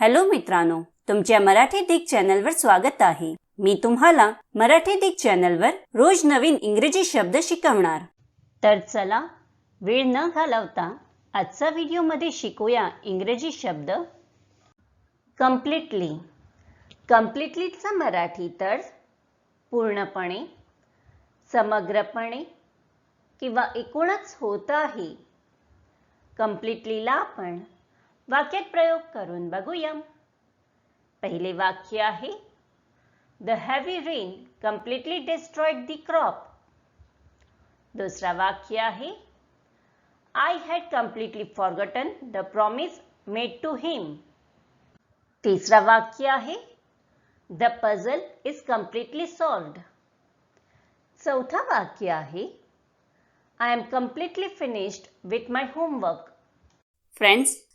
Hello मित्रांनो तुमच्या मराठी दिग चॅनलवर स्वागत आहे. मी तुम्हाला मराठी दिग चॅनलवर रोज नवीन इंग्रजी शब्द शिकवणार. तर चला वेळ न घालवता आजचा व्हिडिओमध्ये शिकूया इंग्रजी शब्द. कम्प्लिटली कम्प्लिटलीचा मराठी तर पूर्णपणे समग्रपणे किंवा एकूणच होत आहे. कम्प्लिटलीला आपण वाक्यात प्रयोग करून बघूया. पहिले वाक्य आहे the heavy rain completely destroyed the crop दुसरा वाक्य आहे I had completely forgotten the promise made to him तिसरा वाक्य आहे the puzzle is completely solved चौथा वाक्य आहे I am completely finished with my homework friends